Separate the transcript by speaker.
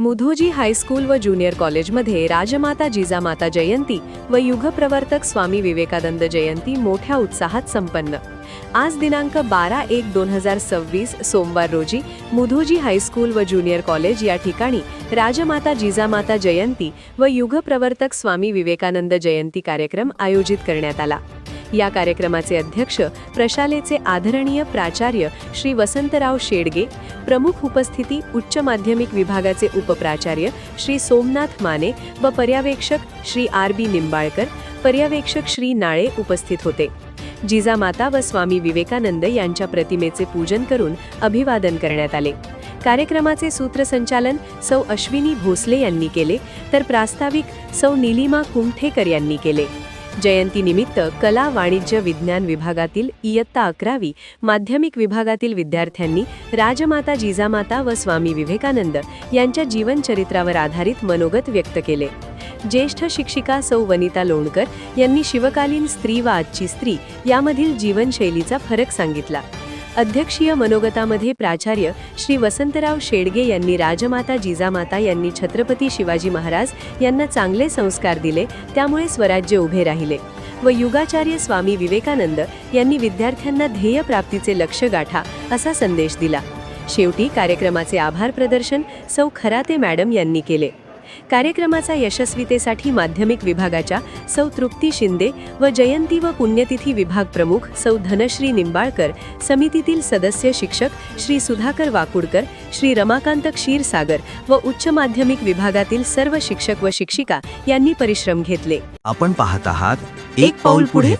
Speaker 1: Mudhoji high school व junior कॉलेजमध्ये राजमाता जिजामाता जयंती व युगप्रवर्तक स्वामी विवेकानंद जयंती मोठ्या उत्साहात संपन्न. आज दिनांक बारा एक दोन हजार सव्वीस सोमवार रोजी मुधोजी हायस्कूल व ज्युनियर कॉलेज या ठिकाणी राजमाता जिजामाता जयंती व युगप्रवर्तक स्वामी विवेकानंद जयंती कार्यक्रम आयोजित करण्यात आला. या कार्यक्रमाचे अध्यक्ष प्रशालेचे आदरणीय प्राचार्य श्री वसंतराव शेडगे प्रमुख उपस्थिती उच्च माध्यमिक विभागाचे उपप्राचार्य श्री सोमनाथ माने व पर्यवेक्षक श्री आर बी निंबाळकर पर्यवेक्षक श्री नाळे उपस्थित होते. जिजामाता व स्वामी विवेकानंद यांच्या प्रतिमेचे पूजन करून अभिवादन करण्यात आले. कार्यक्रमाचे सूत्रसंचालन सौ अश्विनी भोसले यांनी केले तर प्रास्ताविक सौ निलिमा कुमठेकर यांनी केले. जयंतीनिमित्त कला वाणिज्य विज्ञान विभागातील इयत्ता अकरावी माध्यमिक विभागातील विद्यार्थ्यांनी राजमाता जिजामाता व स्वामी विवेकानंद यांच्या जीवनचरित्रावर आधारित मनोगत व्यक्त केले. ज्येष्ठ शिक्षिका सौ वनिता लोणकर यांनी शिवकालीन स्त्री व आजची स्त्री यामधील जीवनशैलीचा फरक सांगितला. अध्यक्षीय मनोगतामध्ये प्राचार्य श्री वसंतराव शेडगे यांनी राजमाता जिजामाता यांनी छत्रपती शिवाजी महाराज यांना चांगले संस्कार दिले त्यामुळे स्वराज्य उभे राहिले. व युगाचार्य स्वामी विवेकानंद यांनी विद्यार्थ्यांना ध्येयप्राप्तीचे लक्ष गाठा असा संदेश दिला. शेवटी कार्यक्रमाचे आभार प्रदर्शन सौ खराते मॅडम यांनी केले. कार्यक्रमाचा यशस्वीतेसाठी माध्यमिक विभागाच्या सौ तृप्ती शिंदे व जयंती व पुण्यतिथी विभाग प्रमुख सौ धनश्री निंबाळकर समितीतील सदस्य शिक्षक श्री सुधाकर वाकुडकर श्री रमाकांत क्षीरसागर व उच्च माध्यमिक विभागातील सर्व शिक्षक व शिक्षिका यांनी परिश्रम घेतले.
Speaker 2: आपण पाहत आहात एक पाऊल पुढे